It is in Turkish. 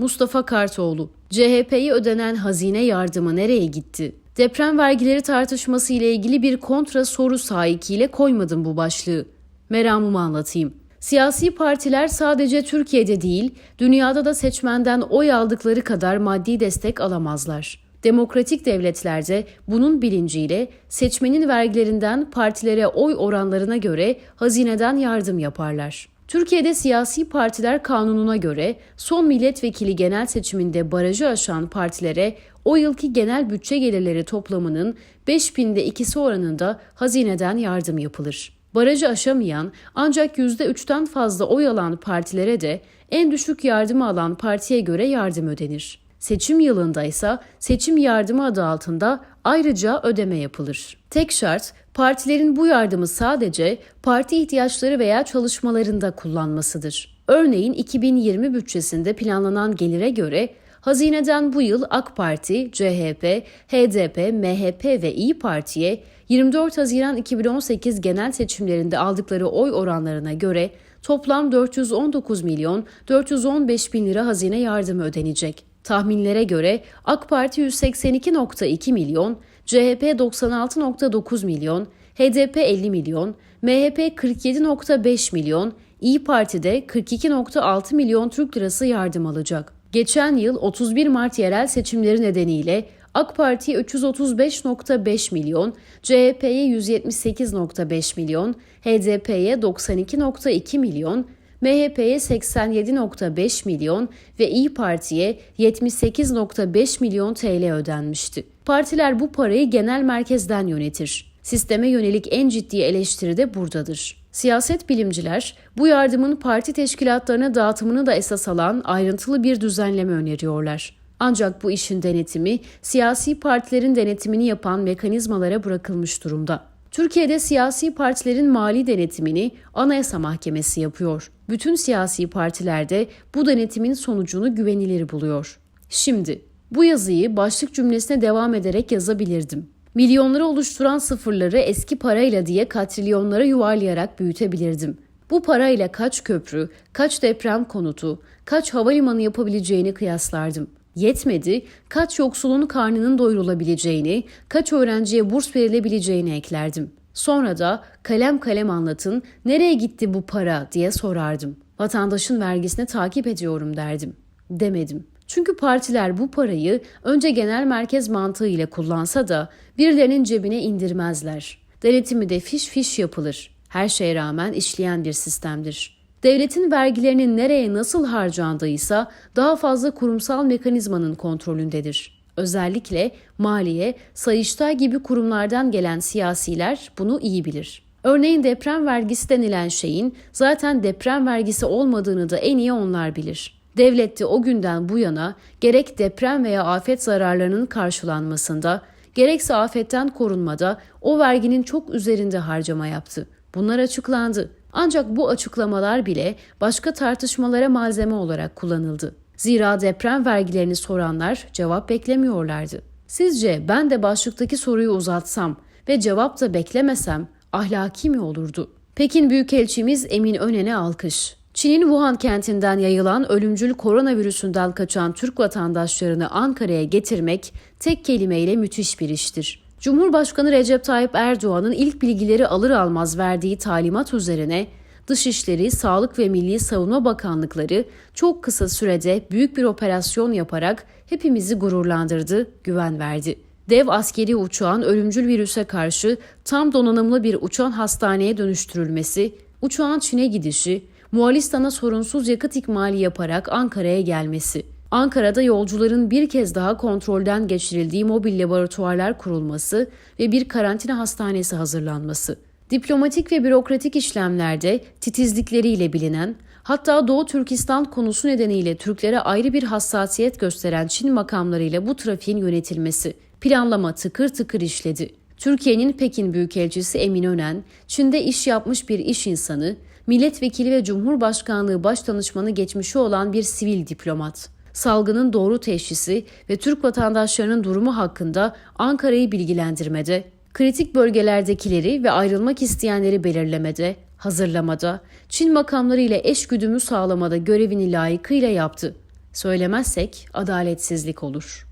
Mustafa Kartoğlu CHP'ye ödenen hazine yardımı nereye gitti? Deprem vergileri tartışması ile ilgili bir kontra soru sahikiyle koymadım bu başlığı. Meramımı anlatayım. Siyasi partiler sadece Türkiye'de değil, dünyada da seçmenden oy aldıkları kadar maddi destek alamazlar. Demokratik devletlerde bunun bilinciyle seçmenin vergilerinden partilere oy oranlarına göre hazineden yardım yaparlar. Türkiye'de siyasi partiler kanununa göre son milletvekili genel seçiminde barajı aşan partilere o yılki genel bütçe gelirleri toplamının 5000'de ikisi oranında hazineden yardım yapılır. Barajı aşamayan ancak %3'ten fazla oy alan partilere de en düşük yardımı alan partiye göre yardım ödenir. Seçim yılında ise seçim yardımı adı altında ayrıca ödeme yapılır. Tek şart partilerin bu yardımı sadece parti ihtiyaçları veya çalışmalarında kullanmasıdır. Örneğin 2020 bütçesinde planlanan gelire göre Hazineden bu yıl AK Parti, CHP, HDP, MHP ve İyi Parti'ye 24 Haziran 2018 genel seçimlerinde aldıkları oy oranlarına göre toplam 419 milyon 415 bin lira hazine yardımı ödenecek. Tahminlere göre AK Parti 182.2 milyon, CHP 96.9 milyon, HDP 50 milyon, MHP 47.5 milyon, İyi Parti de 42.6 milyon Türk lirası yardım alacak. Geçen yıl 31 Mart yerel seçimleri nedeniyle AK Parti'ye 335.5 milyon, CHP'ye 178.5 milyon, HDP'ye 92.2 milyon, MHP'ye 87.5 milyon ve İyi Parti'ye 78.5 milyon TL ödenmişti. Partiler bu parayı genel merkezden yönetir. Sisteme yönelik en ciddi eleştiri de buradadır. Siyaset bilimciler bu yardımın parti teşkilatlarına dağıtımını da esas alan ayrıntılı bir düzenleme öneriyorlar. Ancak bu işin denetimi siyasi partilerin denetimini yapan mekanizmalara bırakılmış durumda. Türkiye'de siyasi partilerin mali denetimini Anayasa Mahkemesi yapıyor. Bütün siyasi partilerde bu denetimin sonucunu güvenilir buluyor. Şimdi bu yazıyı başlık cümlesine devam ederek yazabilirdim. Milyonları oluşturan sıfırları eski parayla diye katrilyonlara yuvarlayarak büyütebilirdim. Bu parayla kaç köprü, kaç deprem konutu, kaç havalimanı yapabileceğini kıyaslardım. Yetmedi, kaç yoksulun karnının doyurulabileceğini, kaç öğrenciye burs verilebileceğini eklerdim. Sonra da kalem kalem anlatın, nereye gitti bu para diye sorardım. Vatandaşın vergisini takip ediyorum derdim. Demedim. Çünkü partiler bu parayı önce genel merkez mantığı ile kullansa da birilerinin cebine indirmezler. Denetimi de fiş fiş yapılır. Her şeye rağmen işleyen bir sistemdir. Devletin vergilerinin nereye nasıl harcandıysa daha fazla kurumsal mekanizmanın kontrolündedir. Özellikle maliye, sayıştay gibi kurumlardan gelen siyasiler bunu iyi bilir. Örneğin deprem vergisi denilen şeyin zaten deprem vergisi olmadığını da en iyi onlar bilir. Devlette o günden bu yana gerek deprem veya afet zararlarının karşılanmasında, gerekse afetten korunmada o verginin çok üzerinde harcama yaptı. Bunlar açıklandı. Ancak bu açıklamalar bile başka tartışmalara malzeme olarak kullanıldı. Zira deprem vergilerini soranlar cevap beklemiyorlardı. Sizce ben de başlıktaki soruyu uzatsam ve cevap da beklemesem ahlaki mi olurdu? Pekin Büyükelçimiz Emin Önen'e alkış. Çin'in Wuhan kentinden yayılan ölümcül koronavirüsünden kaçan Türk vatandaşlarını Ankara'ya getirmek tek kelimeyle müthiş bir iştir. Cumhurbaşkanı Recep Tayyip Erdoğan'ın ilk bilgileri alır almaz verdiği talimat üzerine Dışişleri, Sağlık ve Milli Savunma Bakanlıkları çok kısa sürede büyük bir operasyon yaparak hepimizi gururlandırdı, güven verdi. Dev askeri uçağın ölümcül virüse karşı tam donanımlı bir uçan hastaneye dönüştürülmesi, uçağın Çin'e gidişi, Moğolistan'a sorunsuz yakıt ikmali yaparak Ankara'ya gelmesi, Ankara'da yolcuların bir kez daha kontrolden geçirildiği mobil laboratuvarlar kurulması ve bir karantina hastanesi hazırlanması, diplomatik ve bürokratik işlemlerde titizlikleriyle bilinen, hatta Doğu Türkistan konusu nedeniyle Türklere ayrı bir hassasiyet gösteren Çin makamlarıyla bu trafiğin yönetilmesi, planlama tıkır tıkır işledi. Türkiye'nin Pekin Büyükelçisi Emin Önen, Çin'de iş yapmış bir iş insanı, milletvekili ve Cumhurbaşkanlığı Başdanışmanı geçmişi olan bir sivil diplomat salgının doğru teşhisi ve Türk vatandaşlarının durumu hakkında Ankara'yı bilgilendirmede, kritik bölgelerdekileri ve ayrılmak isteyenleri belirlemede, hazırlamada, Çin makamları ile eş eşgüdümü sağlamada görevini layıkıyla yaptı. Söylemezsek adaletsizlik olur.